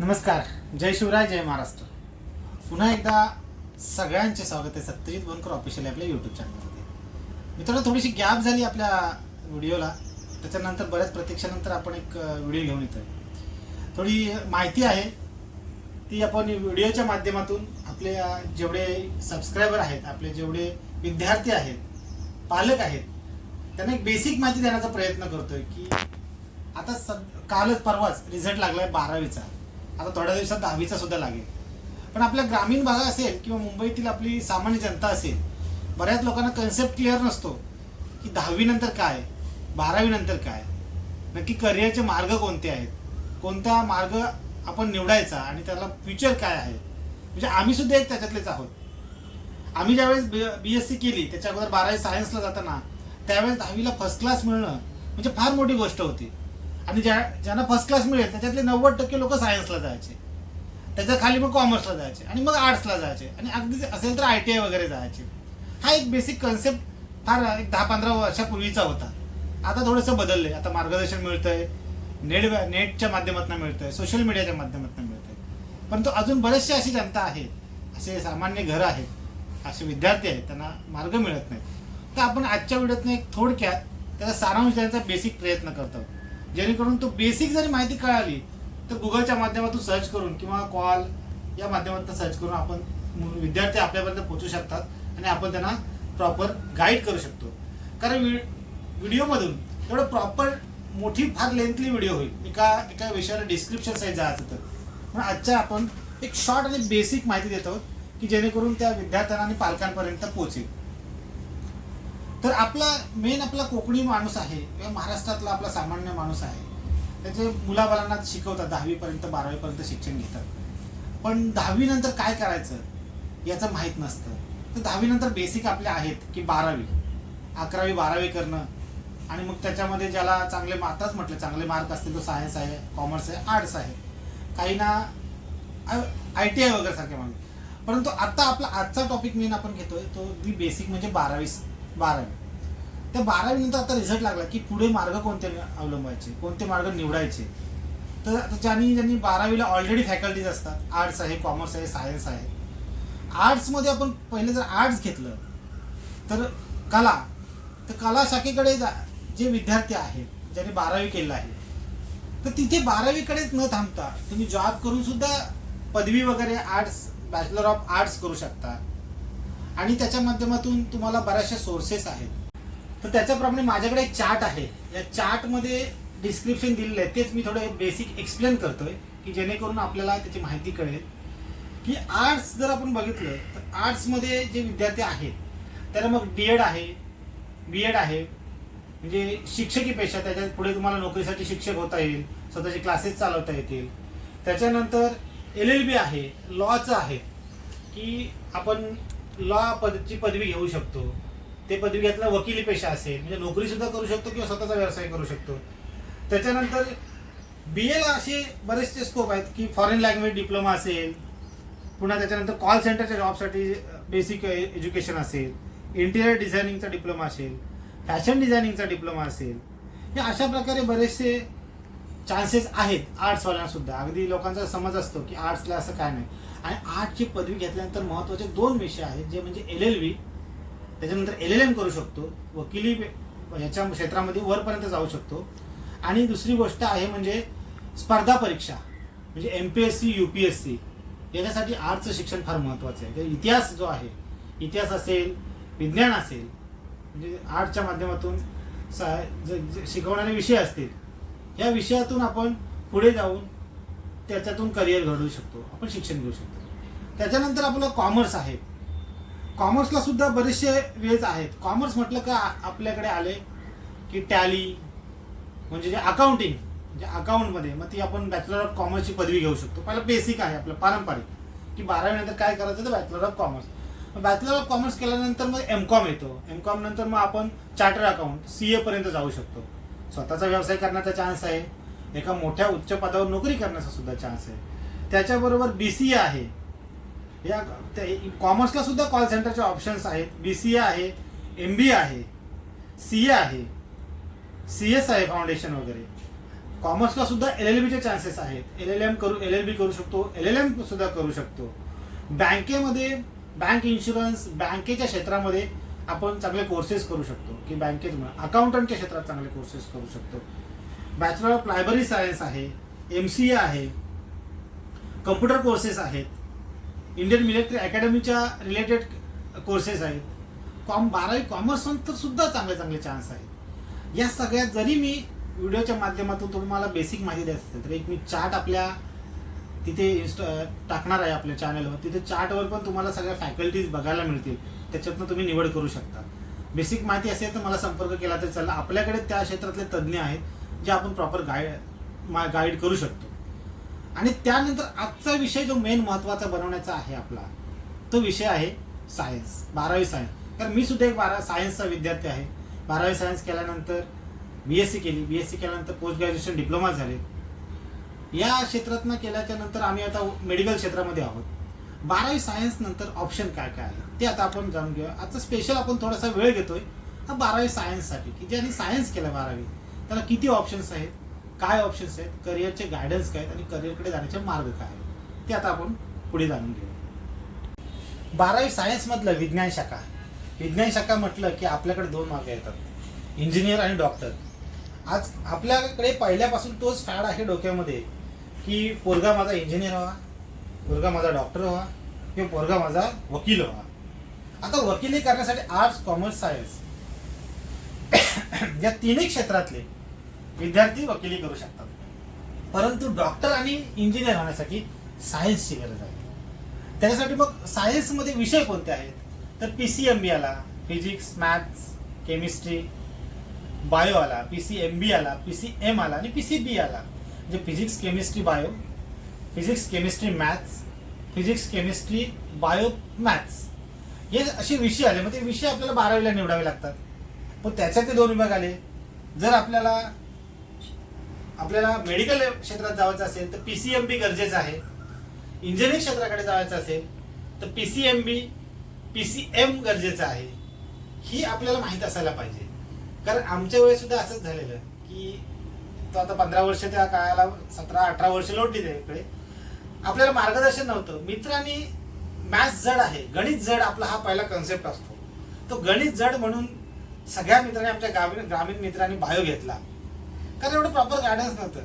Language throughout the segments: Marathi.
नमस्कार जय शिवराय जय महाराष्ट्र. पुन्हा एकदा सगळ्यांचे स्वागत आहे सत्यजित बनकर ऑफिशियल आपल्या यूट्यूब चॅनलमध्ये मित्रांनो थोडीशी गॅप झाली आपल्या व्हिडिओला त्याच्यानंतर बऱ्याच प्रतीक्षेनंतर आपण एक व्हिडिओ घेऊन येतोय. थोडी माहिती आहे ती आपण व्हिडिओच्या माध्यमातून आपले जेवढे सबस्क्रायबर आहेत आपले जेवढे विद्यार्थी आहेत पालक आहेत त्यांना एक बेसिक माहिती देण्याचा प्रयत्न करतोय की आता सद कालच परवाच रिझल्ट लागलाय बारावीचा. आता थोड्या दिवसात दहावीचा सुद्धा लागेल. पण आपल्या ग्रामीण भाग असेल किंवा मुंबईतील आपली सामान्य जनता असेल बऱ्याच लोकांना कन्सेप्ट क्लिअर नसतो की दहावीनंतर काय बारावीनंतर काय. नक्की करिअरचे मार्ग कोणते आहेत? कोणता मार्ग आपण निवडायचा आणि त्याला फ्युचर काय आहे? म्हणजे आम्ही सुद्धा एक त्याच्यातलेच आहोत. आम्ही ज्यावेळेस बी एस सी केली त्याच्या अगोदर बारावी सायन्सला जाताना त्यावेळेस दहावीला फर्स्ट क्लास मिळणं म्हणजे फार मोठी गोष्ट होती. आणि ज्या ज्यांना फर्स्ट क्लास मिळेल त्याच्यातले नव्वद टक्के लोक सायन्सला जायचे. त्याच्याखाली मग कॉमर्सला जायचे आणि मग आर्ट्सला जायचे. आणि अगदी असेल तर आय टी आय वगैरे जायचे. हा एक बेसिक कन्सेप्ट फार एक दहा पंधरा वर्षापूर्वीचा होता. आता थोडंसं बदललंय. आता मार्गदर्शन मिळतंय. नेट नेटच्या माध्यमातून मिळतंय. सोशल मीडियाच्या माध्यमातून मिळतंय. परंतु अजून बरेचसे अशी जनता आहे असे सामान्य घरं आहेत. असे विद्यार्थी आहेत. त्यांना मार्ग मिळत नाही तर आपण आजच्या व्हिडिओतनं एक थोडक्यात त्याचा सारांश देण्याचा बेसिक प्रयत्न करतो. जेणेकरून तो बेसिक जरी माहिती कळाली तर गुगलच्या माध्यमातून सर्च करून किंवा कॉल या माध्यमातून सर्च करून आपण विद्यार्थी आपल्यापर्यंत पोहोचू शकतात आणि आपण त्यांना प्रॉपर गाईड करू शकतो. कारण व्हिडिओमधून एवढं प्रॉपर मोठी फार लेंथली व्हिडिओ होईल. एका एका विषयाला डिस्क्रिप्शन साईज जायचं तर. पण आजच्या आपण एक शॉर्ट आणि बेसिक माहिती देत आहोत की जेणेकरून त्या विद्यार्थ्यांना आणि पालकांपर्यंत पोहोचेल. तर आपला मेन आपला कोकणी माणूस आहे किंवा महाराष्ट्रातला आपला सामान्य माणूस आहे त्याचे मुलाबालांना शिकवतात दहावीपर्यंत बारावीपर्यंत शिक्षण घेतात. पण दहावीनंतर काय करायचं याचं माहीत नसतं. तर दहावीनंतर बेसिक आपले आहेत की बारावी. अकरावी बारावी करणं. आणि मग त्याच्यामध्ये ज्याला चांगले आताच म्हटलं चांगले मार्क असतील तो सायन्स आहे कॉमर्स आहे आर्ट्स आहे. काही ना आय टी आय वगैरे सारखे मार्ग परंतु आता आपला आजचा टॉपिक मेन आपण घेतोय तो दी बेसिक म्हणजे बारावी बारावी. त्या बारावीनंतर आता रिझल्ट लागला की पुढे मार्ग कोणते अवलंबायचे? कोणते मार्ग निवडायचे? तर ज्यांनी ज्यांनी बारावीला ऑलरेडी फॅकल्टीज असतात आर्ट्स आहे कॉमर्स आहे सायन्स आहे. आर्ट्समध्ये आपण पहिले जर आर्ट्स घेतलं तर कला तर कला शाखेकडे जा जे विद्यार्थी आहेत ज्यांनी बारावी केलं आहे तर तिथे बारावीकडेच न थांबता तुम्ही जॉब करून सुद्धा पदवी वगैरे आर्ट्स बॅचलर ऑफ आर्ट्स करू शकता. आणि त्याच्या माध्यमातून तुम्हाला बऱ्याचशा सोर्सेस आहेत. तर त्याच्याप्रमाणे माझ्याकडे एक चार्ट आहे. या चार्टमध्ये डिस्क्रिप्शन दिलेलं आहे. तेच मी थोडं बेसिक एक्सप्लेन करतोय की जेणेकरून आपल्याला त्याची माहिती कळेल. की आर्ट्स जर आपण बघितलं तर आर्ट्समध्ये जे विद्यार्थी आहेत त्याला मग डी एड आहे बी एड आहे. म्हणजे शिक्षकी पेशा त्याच्यात पुढे तुम्हाला नोकरीसाठी शिक्षक होता येईल स्वतःचे क्लासेस चालवता येतील. त्याच्यानंतर एल एल बी आहे लॉचं आहे. की आपण लॉ पदची पदवी घेऊ शकतो. ते पदवी घेतला वकिली पेशा असेल. म्हणजे नोकरी सुद्धा करू शकतो किंवा स्वतःचा व्यवसाय करू शकतो. त्याच्यानंतर बी एला असे बरेचसे स्कोप आहेत की फॉरेन लँग्वेज डिप्लोमा असेल. पुन्हा त्याच्यानंतर कॉल सेंटरच्या जॉबसाठी बेसिक एज्युकेशन असेल. इंटिरियर डिझायनिंगचा डिप्लोमा असेल. फॅशन डिझायनिंगचा डिप्लोमा असेल. हे अशा प्रकारे बरेचसे चान्सेस आहेत. आर्ट्सवाल्यांना सुद्धा. अगदी लोकांचा समज असतो की आर्ट्सला असं काय नाही. आणि आर्टची पदवी घेतल्यानंतर महत्त्वाचे दोन विषय आहेत जे म्हणजे एल एल व्ही त्याच्यानंतर एल एल एम करू शकतो वकिली याच्या क्षेत्रामध्ये वरपर्यंत जाऊ शकतो. आणि दुसरी गोष्ट आहे म्हणजे स्पर्धा परीक्षा म्हणजे M P S C U P S C याच्यासाठी आर्टचं शिक्षण फार महत्त्वाचं आहे. इतिहास जो आहे इतिहास असेल विज्ञान असेल म्हणजे आर्टच्या माध्यमातून सा ज- शिकवणारे विषय असतील या विषयातून आपण पुढे जाऊन त्याच्यातून करिअर घडवू शकतो. आपण शिक्षण घेऊ शकतो. त्याच्यानंतर आपलं कॉमर्स आहे. कॉमर्सला सुद्धा बरेचसे वेज आहेत. कॉमर्स म्हटलं का आपल्याकडे आले की टॅली म्हणजे जे अकाउंटिंग म्हणजे अकाउंटमध्ये मग ती आपण बॅचलर ऑफ कॉमर्सची पदवी घेऊ शकतो. पहिलं बेसिक आहे आपलं पारंपरिक. की बारावीनंतर काय करायचं तर bachelor of commerce bachelor of commerce केल्यानंतर मग एम कॉम येतो. एम कॉम नंतर मग आपण चार्टर अकाउंट सी पर्यंत जाऊ शकतो. स्वतःचा व्यवसाय करण्याचा चान्स आहे. एका मोठ्या उच्च पदावर नोकरी करण्याचा सुद्धा चान्स आहे. त्याच्याबरोबर बी सी ए आहे. या कॉमर्सला सुद्धा कॉल सेंटरचे ऑप्शन्स आहेत. बी सी ए आहे एम बी ए आहे सी ए आहे सी एस आहे फाउंडेशन वगैरे. कॉमर्सला सुद्धा एल एल बीचे चान्सेस आहेत. एल एल एम करू एल एल बी करू शकतो एल एल एम सुद्धा करू शकतो. बँकेमध्ये बँक इन्शुरन्स बँकेच्या क्षेत्रामध्ये आपण चांगले कोर्सेस करू शकतो. की बँकेत अकाउंटंटच्या क्षेत्रात चांगले कोर्सेस करू शकतो. बॅचलर ऑफ लायब्ररी सायन्स आहे एम सी ए आहे कम्प्युटर कोर्सेस आहेत इंडियन मिलिटरी अकॅडमीच्या रिलेटेड कोर्सेस आहेत. कॉम बारावी कॉमर्स तर सुद्धा चांगले चांगले चान्स आहेत. या सगळ्यात जरी मी व्हिडिओच्या माध्यमातून तुम्हाला बेसिक माहिती द्यायचं असेल तर एक मी चार्ट आपल्या तिथे इन्स्टा टाकणार आहे आपल्या चॅनलवर तिथे चार्टवर पण तुम्हाला सगळ्या फॅकल्टीज बघायला मिळतील. त्याच्यातनं तुम्ही निवड करू शकता. बेसिक माहिती असेल तर मला संपर्क केला तर चला. आपल्याकडे त्या क्षेत्रातले तज्ज्ञ आहेत. जे आपण प्रॉपर गाईड गाईड करू शकतो. आणि त्यानंतर आजचा विषय जो मेन महत्त्वाचा बनवण्याचा आहे आपला तो विषय आहे सायन्स बारावी सायन्स कारण मी सुद्धा एक बारा सायन्सचा विद्यार्थी आहे. बारावी सायन्स केल्यानंतर बी एस सी केली. बी एस सी केल्यानंतर पोस्ट ग्रॅज्युएशन डिप्लोमा झाले. या क्षेत्रातनं केल्याच्यानंतर आम्ही आता मेडिकल क्षेत्रामध्ये आहोत. बारावी सायन्स नंतर ऑप्शन काय काय आहे ते आता आपण जाणून घेऊया. आजचा स्पेशल आपण थोडासा वेळ घेतोय. हा बारावी सायन्ससाठी की ज्यांनी सायन्स केलं बारावी त्याला किती ऑप्शन्स आहेत काय ऑप्शन्स आहेत करिअरचे गायडन्स काय आहेत आणि करिअरकडे जाण्याचे मार्ग काय आहेत ते आता आपण पुढे जाणून घेऊ. बारावी सायन्समधलं विज्ञान शाखा. विज्ञान शाखा म्हटलं की आपल्याकडे दोन मार्ग येतात इंजिनियर आणि डॉक्टर आज आपल्याकडे पहिल्यापासून तोच फॅड आहे डोक्यामध्ये की पोरगा माझा इंजिनियर व्हा पोरगा माझा डॉक्टर व्हा किंवा पोरगा माझा वकील व्हा. आता वकिली करण्यासाठी आर्ट्स कॉमर्स सायन्स या तिन्ही क्षेत्रातले विद्यार्थी वकिली करू शकतात. परंतु डॉक्टर आणि इंजिनियर होण्यासाठी सायन्सची गरज आहे. त्याच्यासाठी मग सायन्समध्ये विषय कोणते आहेत? तर पी सी एम बी आला फिजिक्स मॅथ्स केमिस्ट्री बायो आला पी सी एम बी आला पी सी एम आला आणि पी सी बी आला. म्हणजे physics chemistry bio. Physics chemistry maths. Physics chemistry bio maths. हे असे विषय आले. मग ते विषय आपल्याला बारावीला निवडावे लागतात. पण त्याच्यात ते दोन विभाग आले. जर आपल्याला आपल्याला मेडिकल क्षेत्रात जायचं असेल तर पी सी एम बी गरजेचं आहे. इंजिनिअरिंग क्षेत्राकडे जायचं असेल तर P C M B P C M गरजेचं आहे. ही आपल्याला माहीत असायला पाहिजे. कारण आमच्या वेळेस सुद्धा असंच झालेलं की तो आता पंधरा वर्ष त्या काळाला सतरा अठरा वर्ष लोटली त्याकडे आपल्याला मार्गदर्शन नव्हतं. मित्रांनी मॅथ्स जड आहे. गणित जड आपला हा पहिला कन्सेप्ट असतो. तो गणित जड म्हणून सगळ्या मित्रांनी आमच्या ग्रामीण ग्रामीण मित्रांनी बायो घेतला. कारण एवढं प्रॉपर गायडन्स नव्हतं.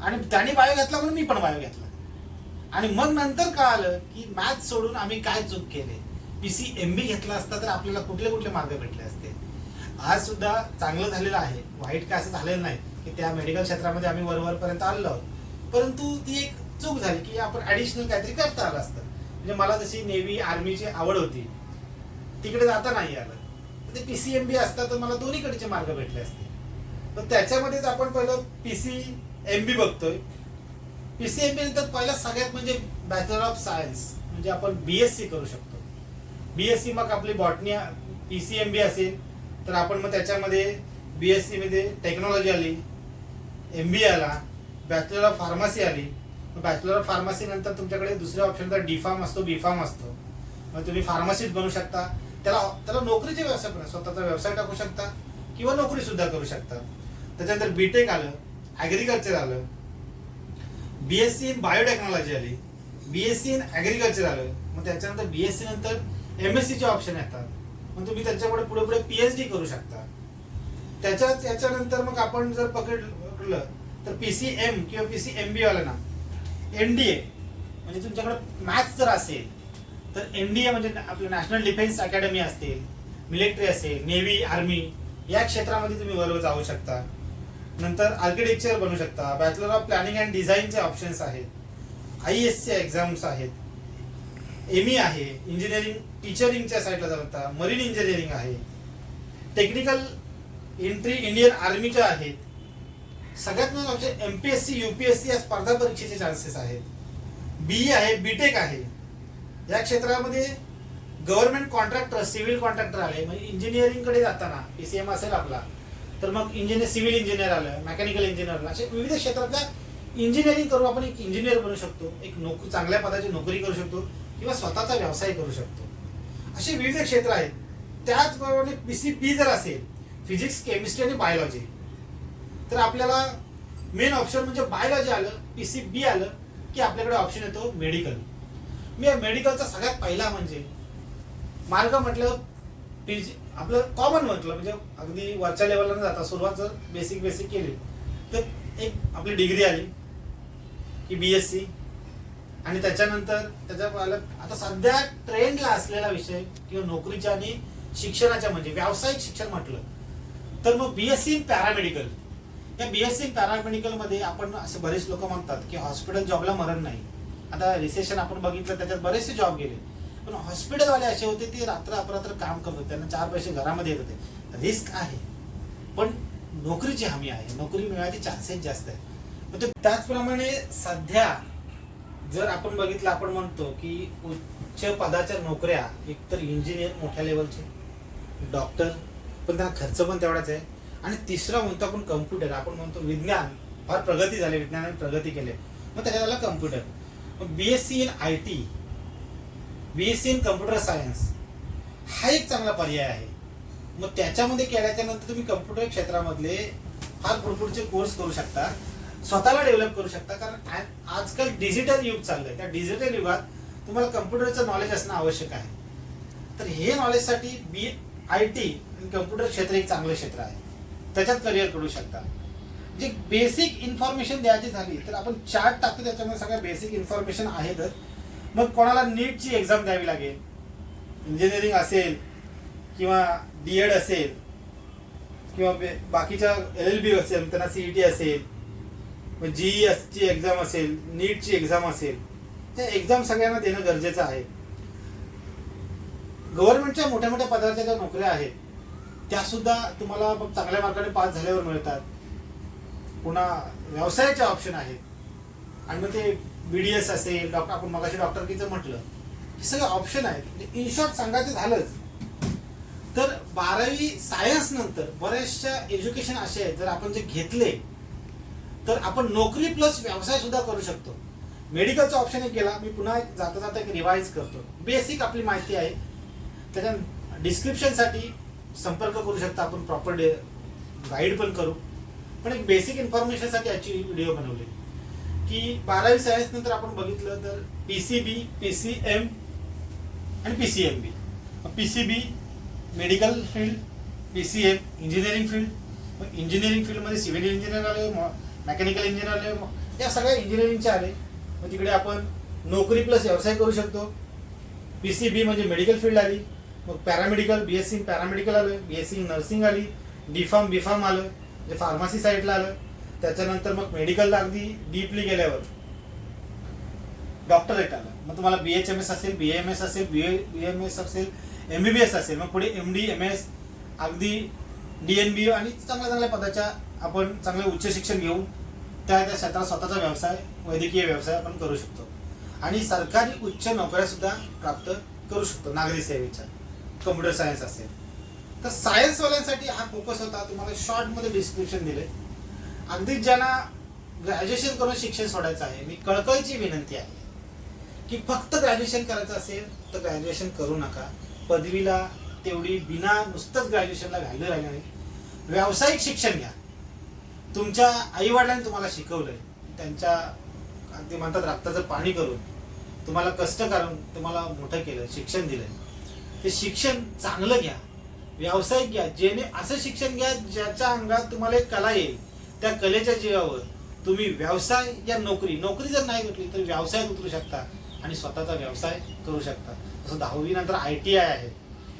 आणि त्याने बायो घेतला म्हणून मी पण बायो घेतला. आणि मग नंतर कळालं की मॅथ्स सोडून आम्ही काय चूक केले? पी सी एम बी घेतला असता तर आपल्याला कुठले कुठले मार्ग भेटले असते? आज सुद्धा चांगलं झालेलं आहे. वाईट काय असं झालेलं नाही की त्या मेडिकल क्षेत्रामध्ये आम्ही वरवरपर्यंत आलो. आहोत परंतु ती एक चूक झाली की आपण ऍडिशनल काहीतरी करता आलं असतं. म्हणजे मला जशी नेव्ही आर्मीची आवड होती तिकडे जाता नाही आलं. तर ते पी सी एम बी असता तर मला दोन्हीकडचे मार्ग भेटले असते. तर त्याच्यामध्येच आपण पहिलं पी सी एम बी बघतोय. पी सी एम बी नंतर पहिला सगळ्यात म्हणजे बॅचलर ऑफ सायन्स म्हणजे आपण बी एस सी करू शकतो. बी एस सी मग आपली botany P C M B असेल तर आपण मग त्याच्यामध्ये बी एस सी मध्ये टेक्नॉलॉजी आली एम बी आला बॅचलर ऑफ फार्मसी आली. बॅचलर ऑफ फार्मसी नंतर तुमच्याकडे दुसऱ्या ऑप्शनचा डी फार्म असतो बी फार्म असतो. मग तुम्ही फार्मसिस्ट बनू शकता. त्याला त्याला नोकरीचे व्यवसाय स्वतःचा व्यवसाय टाकू शकता किंवा नोकरी सुद्धा करू शकता. त्याच्यानंतर बीटेक आलं ॲग्रिकल्चर आलं. बीएससी इन बायोटेक्नॉलॉजी आली. बीएससी इन ॲग्रिकल्चर आलं. मग त्याच्यानंतर बी एस सी नंतर एम एस सीचे ऑप्शन येतात. मग तुम्ही त्याच्यापुढे पुढे पुढे पी एच डी करू शकता. त्याच्या त्याच्यानंतर मग आपण जर पकडलं तर पी सी एम किंवा पी सी एम बी वाला ना एन डी ए म्हणजे तुमच्याकडे मॅथ्स जर असेल तर एन डी ए म्हणजे आपलं नॅशनल डिफेन्स अकॅडमी असतील मिलिटरी असेल नेव्ही आर्मी या क्षेत्रामध्ये तुम्ही वर जाऊ शकता. नंतर आर्किटेक्चर बनू शकता. बॅचलर ऑफ प्लॅनिंग अँड डिझाईनचे ऑप्शन्स आहेत. आय एस चे एक्झाम्स आहेत. एम ई आहे. इंजिनिअरिंग टीचरिंगच्या साईडला जाता मरीन इंजिनिअरिंग आहे. टेक्निकल एंट्री इंडियन आर्मीच्या आहेत. सगळ्यात महत्त्वाचे म्हणजे M P S C U P S C या स्पर्धा परीक्षेचे चान्सेस आहेत. बी आहे बीटेक आहे. या क्षेत्रामध्ये गव्हर्नमेंट कॉन्ट्रॅक्टर सिव्हिल कॉन्ट्रॅक्टर आले. म्हणजे इंजिनिअरिंगकडे जाताना पी सी एम असेल आपला. तर मग इंजिनियर सिव्हिल इंजिनियर आलं मेकॅनिकल इंजिनियर आलं. असे विविध क्षेत्रातल्या इंजिनिअरिंग करून आपण एक इंजिनियर बनू शकतो एक नोकरी चांगल्या पदाची नोकरी करू शकतो किंवा स्वतःचा व्यवसाय करू शकतो. असे विविध क्षेत्र आहेत. त्याचप्रमाणे पी सी पी जर असेल फिजिक्स केमिस्ट्री आणि बायोलॉजी तर आपल्याला मेन ऑप्शन म्हणजे बायोलॉजी आलं पी सी बी आलं की आपल्याकडे ऑप्शन येतो मेडिकल. मी मेडिकलचा सगळ्यात पहिला म्हणजे मार्ग म्हटलं पी जी आपलं कॉमन म्हटलं म्हणजे अगदी वरच्या लेवलला जाता सुरुवात जर बेसिक बेसिक केली तर एक आपली डिग्री आली की बी एस सी आणि त्याच्यानंतर त्याच्या आता सध्या ट्रेंडला असलेला विषय किंवा नोकरीच्या आणि शिक्षणाच्या म्हणजे व्यावसायिक शिक्षण म्हटलं तर मग B S C in paramedical या बी एस सी इन पॅरामेडिकलमध्ये आपण असे बरेच लोक म्हणतात की हॉस्पिटल जॉबला मरण नाही. आता रिसेशन आपण बघितलं त्याच्यात बरेचसे जॉब गेले. पण हॉस्पिटलवाले असे होते ते रात्र अपरात्र काम करत होते. त्यांना चार पैसे घरामध्ये येत होते. रिस्क आहे. पण नोकरीची हमी आहे. नोकरी मिळायचे चान्सेस जास्त आहे मग ते त्याचप्रमाणे सध्या जर आपण बघितलं आपण म्हणतो की उच्च पदाच्या नोकऱ्या एकतर इंजिनियर मोठ्या लेवलचे डॉक्टर पण त्यांना खर्च पण तेवढाच आहे. आणि तिसरा म्हणतो आपण कम्प्युटर आपण म्हणतो विज्ञान. फार प्रगती झाली विज्ञानाने प्रगती केली. मग त्याच्यात आला कम्प्युटर मग B S C in I T B S C in computer science हा एक चांगला पर्याय आहे. मग त्याच्यामध्ये केल्याच्यानंतर तुम्ही कम्प्युटर क्षेत्रामधले फार भरपूरचे कोर्स करू शकता. स्वतःला डेव्हलप करू शकता. कारण आजकाल डिजिटल युग चाललंय. त्या डिजिटल युगात तुम्हाला कम्प्युटरचं नॉलेज असणं आवश्यक आहे. तर हे नॉलेजसाठी बी आय टी आणि कम्प्युटर क्षेत्र एक चांगलं क्षेत्र आहे. त्याच्यात करिअर करू शकता. जे बेसिक इन्फॉर्मेशन द्यायची झाली तर आपण चार्ट टाकतो त्याच्यामध्ये सगळ्या बेसिक इन्फॉर्मेशन आहेतच मग कोणाला नीटची एक्झाम द्यावी लागेल? इंजिनिअरिंग असेल किंवा डी एड असेल किंवा बाकीच्या एल एल बी असेल त्यांना सी ई टी असेल जीई ची एक्झाम असेल नीटची एक्झाम असेल त्या एक्झाम सगळ्यांना देणं गरजेचं आहे. गव्हर्नमेंटच्या मोठ्या मोठ्या पदाच्या ज्या नोकऱ्या आहेत त्या सुद्धा तुम्हाला चांगल्या मार्काने पास झाल्यावर मिळतात. पुन्हा व्यवसायाचे ऑप्शन आहेत. आणि मग ते बी डी एस असेल डॉक्टर आपण मगाशी डॉक्टरकीचं म्हटलं हे सगळे ऑप्शन आहेत. म्हणजे इन शॉर्ट सांगायचं झालंच. तर बारावी सायन्स नंतर बऱ्याचशा एज्युकेशन असे आहेत जर आपण जे घेतले तर आपण नोकरी प्लस व्यवसाय सुद्धा करू शकतो. मेडिकलचा ऑप्शन एक गेला मी पुन्हा जाता जाता एक रिवाईज करतो. बेसिक आपली माहिती आहे. त्याच्या डिस्क्रिप्शनसाठी संपर्क करू शकता आपण प्रॉपर डे गाईड पण करू. पण एक बेसिक इन्फॉर्मेशनसाठी याची व्हिडिओ बनवली. की बारावी सायन्स नंतर आपण बघितलं तर P C B P C M आणि P C M B P C B medical field P C M engineering field मग इंजिनिअरिंग फील्डमध्ये सिव्हिल इंजिनियर आले मेकॅनिकल इंजिनियर आले मग या सगळ्या इंजिनिअरिंगचे आले. मग तिकडे आपण नोकरी प्लस व्यवसाय करू शकतो. पी सी बी म्हणजे मेडिकल फील्ड आली. मग paramedical B S C paramedical आलं बी एस सी नर्सिंग आली डी फार्म बी फार्म आलं म्हणजे फार्मसी साईडला आलं. त्याच्यानंतर मग मेडिकलला अगदी डीपली गेल्यावर डॉक्टरेट आला मग तुम्हाला बी एच एम एस असेल बी एम एस असेल बी बी एम एस असेल एम बी बी एस असेल मग पुढे एम डी एम एस अगदी डी एन बी आणि चांगल्या चांगल्या पदाच्या आपण चांगले उच्च शिक्षण घेऊन त्या त्या क्षेत्रात स्वतःचा व्यवसाय वैद्यकीय व्यवसाय आपण करू शकतो. आणि सरकारी उच्च नोकऱ्यासुद्धा प्राप्त करू शकतो नागरी सेवेच्या. कम्प्युटर सायन्स असेल. तर सायन्सवाल्यांसाठी हा फोकस होता. तुम्हाला शॉर्टमध्ये डिस्क्रिप्शन दिले अगदी ज्यांना ग्रॅज्युएशन करून शिक्षण सोडायचं आहे मी कळकळीची विनंती आहे की फक्त ग्रॅज्युएशन करायचं असेल तर ग्रॅज्युएशन करू नका. पदवीला तेवढी बिना नुसतंच ग्रॅज्युएशनला व्हॅल्यू राहिली नाही. व्यावसायिक शिक्षण घ्या. तुमच्या आईवडिलांनी तुम्हाला शिकवलंय. त्यांच्या अगदी म्हणतात रक्ताचं पाणी करून तुम्हाला कष्ट करून तुम्हाला मोठं केलं शिक्षण दिलं ते शिक्षण चांगलं घ्या. व्यावसायिक घ्या. जेणे असं शिक्षण घ्या ज्याच्या अंगात तुम्हाला एक कला येईल. त्या कलेच्या जीवावर तुम्ही व्यवसाय या नोकरी नोकरी जर नाही भेटली तर व्यवसायात उतरू शकता आणि स्वतःचा व्यवसाय करू शकता. जसं दहावी नंतर आय टी आय आहे.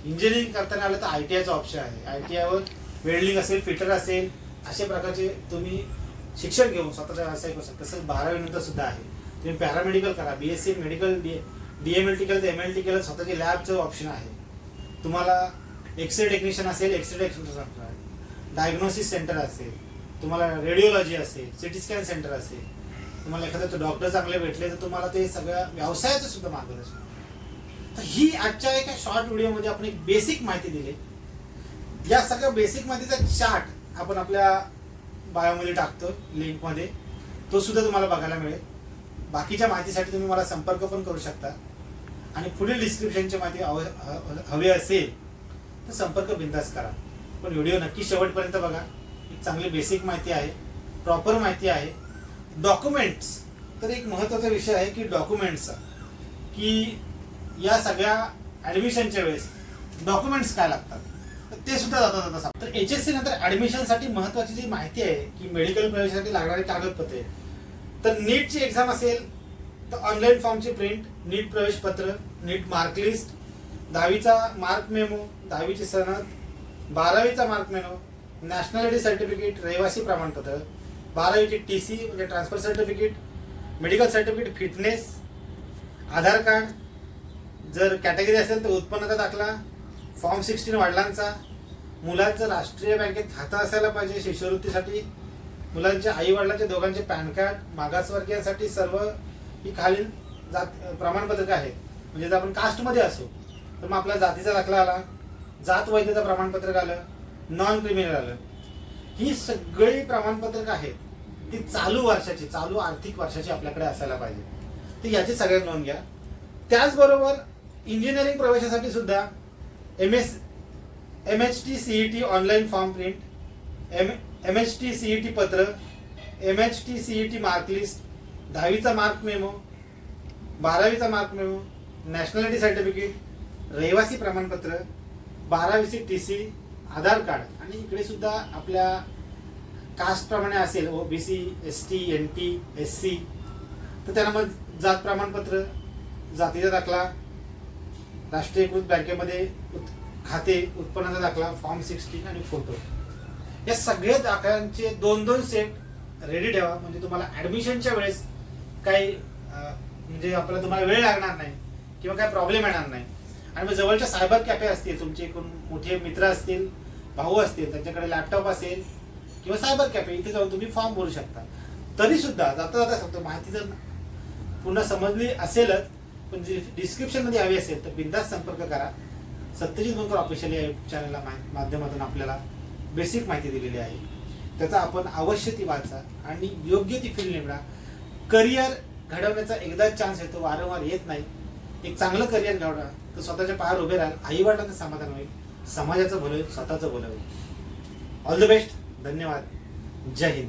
इंजिनिअरिंग करताना आलं तर आय टी आयचा ऑप्शन आहे. आय टी आयवर वेल्डिंग असेल फिटर असेल अशा प्रकारचे तुम्ही शिक्षण घेऊन स्वतःचा व्यवसाय करू शकता. तसंच बारावी नंतर सुद्धा आहे. तुम्ही पॅरामेडिकल करा B S C medical D D M L T केलं तर एम एल टी केलं स्वतःचे लॅबचं ऑप्शन आहे. तुम्हाला एक्सरे टेक्निशियन असेल एक्सरे टेक्निशियन डायग्नोसिस सेंटर असेल. तुम्हाला रेडिओलॉजी असेल सिटी स्कॅन सेंटर असेल तुम्हाला एखादं डॉक्टर चांगले भेटले तर तुम्हाला ते सगळ्या व्यवसायाचं सुद्धा मार्गदर्शन. तर ही आजच्या एका शॉर्ट व्हिडिओमध्ये आपण एक बेसिक माहिती दिली. या सगळ्या बेसिक माहितीचा चार्ट आपण आपल्या बायोमध्ये टाकतो लिंकमध्ये तो सुद्धा तुम्हाला बघायला मिळेल. बाकीच्या माहितीसाठी तुम्ही मला संपर्क पण करू शकता. आणि पुढील डिस्क्रिप्शनची माहिती हवी असेल तर संपर्क बिंदास करा. पण व्हिडिओ नक्की शेवटपर्यंत बघा. एक चांगली बेसिक माहिती आहे प्रॉपर माहिती आहे. डॉक्युमेंट्स तर एक महत्त्वाचा विषय आहे की डॉक्युमेंट्सचा की या सगळ्या ॲडमिशनच्या वेळेस डॉक्युमेंट्स काय लागतात? तर ते सुद्धा जाता जाता सांग तर एच एस सी नंतर ॲडमिशनसाठी महत्त्वाची जी माहिती आहे की मेडिकल प्रवेशासाठी लागणारी कागदपत्रे. तर नीटची एक्झाम असेल तर ऑनलाईन फॉर्मची प्रिंट नीट प्रवेशपत्र नीट मार्कलिस्ट दहावीचा मार्क मेमो दहावीची सनद बारावीचा मार्क मेमो नॅशनॅलिटी सर्टिफिकेट रहिवासी प्रमाणपत्र बारावीची टी सी म्हणजे transfer certificate medical certificate fitness Aadhaar card जर कॅटेगरी असेल तर उत्पन्नाचा दाखला फॉर्म सिक्स्टीन वडिलांचा मुलांचं राष्ट्रीय बँकेत खातं असायला पाहिजे शिष्यवृत्तीसाठी मुलांच्या आई वडिलांच्या दोघांचे पॅन कार्ड मागासवर्गीयांसाठी सर्व ही खालील जात प्रमाणपत्रक आहेत. म्हणजे जर आपण कास्टमध्ये असू तर मग आपल्या जातीचा दाखला आला जात वैधता प्रमाणपत्रक आलं नॉन क्रिमिनल आलं. ही सगळी प्रमाणपत्रक आहेत ती चालू वर्षाची चालू आर्थिक वर्षाची आपल्याकडे असायला पाहिजे. तर याची सगळ्यात नोंद घ्या. त्याचबरोबर इंजिनिअरिंग प्रवेशासाठी सुद्धा M S M H T C E T online form print M M H T C E T पत्र M H T C E T mark list दहावीचा मार्क मेमो बारावीचा मार्क मेमो नॅशनॅलिटी सर्टिफिकेट रहिवासी प्रमाणपत्र बारावीची टी सी आधार कार्ड. आणि इकडे सुद्धा आपल्या कास्टप्रमाणे असेल O B C S T N T S C तर त्यांना मग जात प्रमाणपत्र जातीचा दाखला राष्ट्रीयकृत बँकेमध्ये उत् खाते उत्पन्नाचा दाखला फॉर्म सिक्स्टीन आणि फोटो या सगळ्या दाखल्यांचे दोन दोन सेट रेडी ठेवा. म्हणजे तुम्हाला ॲडमिशनच्या वेळेस काही म्हणजे आपल्याला तुम्हाला वेळ लागणार नाही किंवा काही प्रॉब्लेम येणार नाही. आणि मग जवळच्या सायबर कॅफे असतील तुमचे एकूण मोठे मित्र असतील भाऊ असतील त्यांच्याकडे लॅपटॉप असेल किंवा सायबर कॅफे इथे जाऊन तुम्ही फॉर्म भरू शकता. तरी सुद्धा जाता जाता सांगतो माहिती जर पुन्हा समजली असेलच पण जी डिस्क्रिप्शनमध्ये हवी असेल तर बिंदास संपर्क करा. सत्यजित बनकर ऑफिशियल या चॅनलला माध्यमातून आपल्याला बेसिक माहिती दिलेली आहे. त्याचा आपण अवश्य ती वाचा आणि योग्य ती फील्ड निवडा. करिअर घडवण्याचा एकदा चान्स येतो वारंवार येत नाही. एक चांगलं करिअर घडवा तर स्वतःच्या पायावर उभे राहाल आई वडिलांचं समाधान होईल. समाजाचं भलं होईल स्वतःचं भलं होईल. ऑल द बेस्ट धन्यवाद. जय हिंद.